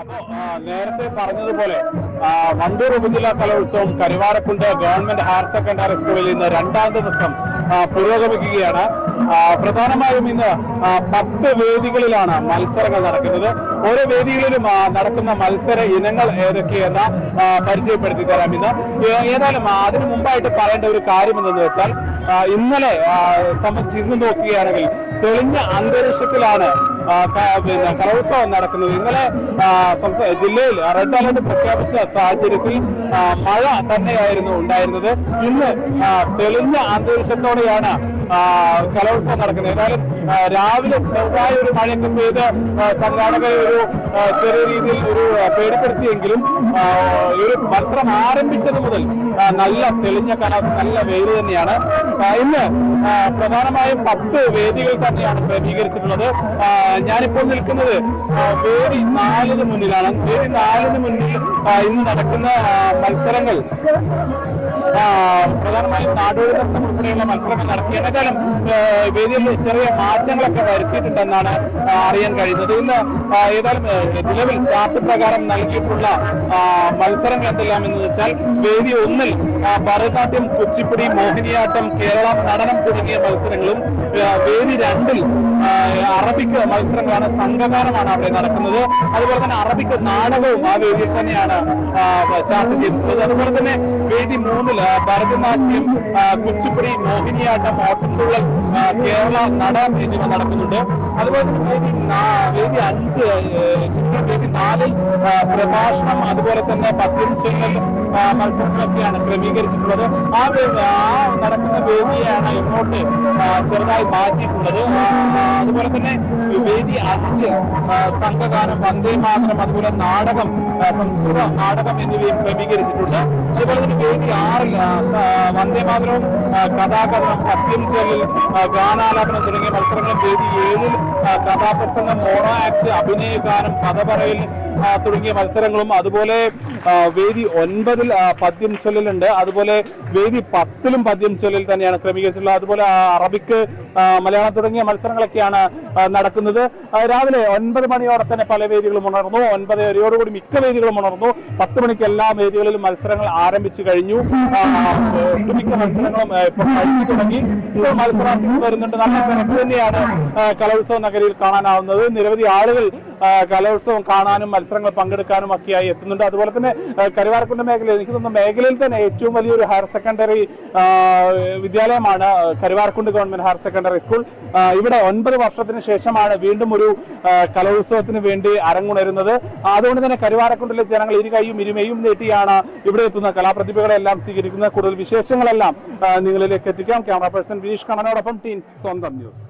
അപ്പോ നേരത്തെ പറഞ്ഞതുപോലെ വണ്ടൂർ ഉപജില്ലാ കലോത്സവം കരുവാരക്കുണ്ട് ഗവൺമെന്റ് ഹയർ സെക്കൻഡറി സ്കൂളിൽ ഇന്ന് രണ്ടാം ദിവസം പുരോഗമിക്കുകയാണ്. പ്രധാനമായും ഇന്ന് പത്ത് വേദികളിലാണ് മത്സരങ്ങൾ നടക്കുന്നത്. ഓരോ വേദികളിലും നടക്കുന്ന മത്സര ഇനങ്ങൾ ഏതൊക്കെയെന്ന് പരിചയപ്പെടുത്തി തരാം ഇന്ന്. ഏതായാലും അതിനു മുമ്പായിട്ട് പറയേണ്ട ഒരു കാര്യം എന്തെന്ന് വെച്ചാൽ ഇന്നലെ സംബന്ധിച്ച് ഇന്ന് നോക്കുകയാണെങ്കിൽ തെളിഞ്ഞ അന്തരീക്ഷത്തിലാണ് പിന്നെ കലോത്സവം നടക്കുന്നത്. ഇന്നലെ ജില്ലയിൽ റെഡ് അലർട്ട് പ്രഖ്യാപിച്ച സാഹചര്യത്തിൽ മഴ തന്നെയായിരുന്നു ഉണ്ടായിരുന്നത്. ഇന്ന് തെളിഞ്ഞ അന്തരീക്ഷത്തോടെയാണ് കലോത്സവം നടക്കുന്നത്. ഏതായാലും രാവിലെ ചെറുതായ ഒരു മഴയൊക്കെ പെയ്ത് സംഘാടകരെ ഒരു ചെറിയ രീതിയിൽ ഒരു പേടിപ്പെടുത്തിയെങ്കിലും ഒരു മത്സരം ആരംഭിച്ചത് മുതൽ നല്ല തെളിഞ്ഞ കാലാവസ്ഥ നല്ല വെയിൽ തന്നെയാണ്. ഇന്ന് പ്രധാനമായും പത്ത് വേദികൾ തന്നെയാണ് ക്രമീകരിച്ചിട്ടുള്ളത്. ഞാനിപ്പോൾ നിൽക്കുന്നത് വേദി നാലിന് മുന്നിലാണ്. വേദി നാലിന് മുന്നിൽ ഇന്ന് നടക്കുന്ന മത്സരങ്ങൾ പ്രധാനമായും നാടോടി നൃത്തം ഉൾപ്പെടെയുള്ള മത്സരങ്ങൾ നടത്തി ഏതായാലും വേദിയിൽ ചെറിയ മാറ്റങ്ങളൊക്കെ വരുത്തിയിട്ടുണ്ടെന്നാണ് അറിയാൻ കഴിയുന്നത്. ഇന്ന് ഏതായാലും നിലവിൽ ചാർട്ട് പ്രകാരം നൽകിയിട്ടുള്ള മത്സരങ്ങൾ എന്തെല്ലാം എന്ന് വെച്ചാൽ വേദി ഒന്നിൽ ഭരതനാട്യം കുച്ചിപ്പുടി മോഹിനിയാട്ടം കേരള നടനം തുടങ്ങിയ മത്സരങ്ങളും വേദി രണ്ടിൽ അറബിക് അറബിക്ക് മത്സരങ്ങളാണ് സംഘഗാനമാണ് അവിടെ നടക്കുന്നത്. അതുപോലെ തന്നെ അറബിക്ക് നാടകവും ആ വേദിയിൽ തന്നെയാണ് ചാർട്ട് ചെയ്തിട്ടുള്ളത്. അതുപോലെ തന്നെ വേദി മൂന്നിൽ ഭരതനാട്യം ആ, കുച്ചിപ്പുടി മോഹിനിയാട്ടം ഓട്ടംതുള്ളൽ കേരള നട എന്നിവ നടക്കുന്നുണ്ട്. അതുപോലെ തന്നെ വേദി വേദി അഞ്ച് വേദി നാലിൽ പ്രഭാഷണം അതുപോലെ തന്നെ ചൊല്ലൽ ആ, മത്സരങ്ങളൊക്കെയാണ് ക്രമീകരിച്ചിട്ടുള്ളത്. ആ ആ നടക്കുന്ന വേദിയാണ് ഇങ്ങോട്ട് ചെറുതായി മാറ്റിയിട്ടുള്ളത്. അതുപോലെ തന്നെ വേദി അഞ്ച് സംഘകാലം വന്ദേ മാതരം അതുപോലെ നാടകം സംസ്കൃത നാടകം എന്നിവയും ക്രമീകരിച്ചിട്ടുണ്ട്. അതുപോലെ തന്നെ വേദി ആറിൽ ആ, സ- വന്ദേ മാതരവും ആ, കഥാകഥനം പദ്യം ചെല്ലിൽ ഗാനാലാപനം തുടങ്ങിയ മത്സരങ്ങളും വേദി ഏഴിൽ കഥാപ്രസംഗം മോണോ ആക്ട് അഭിനയഗാനം കഥ പറയൽ തുടങ്ങിയ മത്സരങ്ങളും അതുപോലെ വേദി ഒൻപതിൽ പദ്യം ചൊല്ലലുണ്ട്. അതുപോലെ വേദി പത്തിലും പദ്യം ചൊല്ലൽ തന്നെയാണ് ക്രമീകരിച്ചിട്ടുള്ളത്. അതുപോലെ അറബിക്ക് മലയാളം തുടങ്ങിയ മത്സരങ്ങളൊക്കെയാണ് നടക്കുന്നത്. രാവിലെ ഒൻപത് മണിയോടെ തന്നെ പല വേദികളും ഉണർന്നു. ഒൻപത് വരെയോടുകൂടി മിക്ക വേദികളും ഉണർന്നു. പത്ത് മണിക്ക് എല്ലാ വേദികളിലും മത്സരങ്ങൾ ആരംഭിച്ചു കഴിഞ്ഞു. മിക്ക മത്സരങ്ങളും ഇപ്പോൾ കഴിഞ്ഞു തുടങ്ങി. ഇപ്പോൾ മത്സരാർത്ഥികൾ വരുന്നുണ്ട്. നല്ല തിരക്ക് തന്നെയാണ് കലോത്സവ നഗരിയിൽ കാണാനാവുന്നത്. നിരവധി ആളുകൾ കലോത്സവം കാണാനും മത്സരങ്ങൾ പങ്കെടുക്കാനും ഒക്കെയായി എത്തുന്നുണ്ട്. അതുപോലെ തന്നെ കരുവാരക്കുണ്ട് മേഖലയിൽ എനിക്ക് തോന്നുന്നു മേഖലയിൽ തന്നെ ഏറ്റവും വലിയൊരു higher secondary വിദ്യാലയമാണ് Karuvarakundu government higher secondary school. ഇവിടെ ഒൻപത് വർഷത്തിന് ശേഷമാണ് വീണ്ടും ഒരു കലോത്സവത്തിന് വേണ്ടി അരങ്ങുണരുന്നത്. അതുകൊണ്ട് തന്നെ കരുവാരക്കുണ്ടിലെ ജനങ്ങൾ ഇരു കൈയും ഇരുമയും നീട്ടിയാണ് ഇവിടെ എത്തുന്ന കലാപ്രതിഭകളെല്ലാം സ്വീകരിക്കുന്ന കൂടുതൽ വിശേഷങ്ങളെല്ലാം നിങ്ങളിലേക്ക് എത്തിക്കാം. ക്യാമറ പേഴ്സൺ വിനീഷ് കണ്ണനോടൊപ്പം ടീം സ്വന്തം ന്യൂസ്.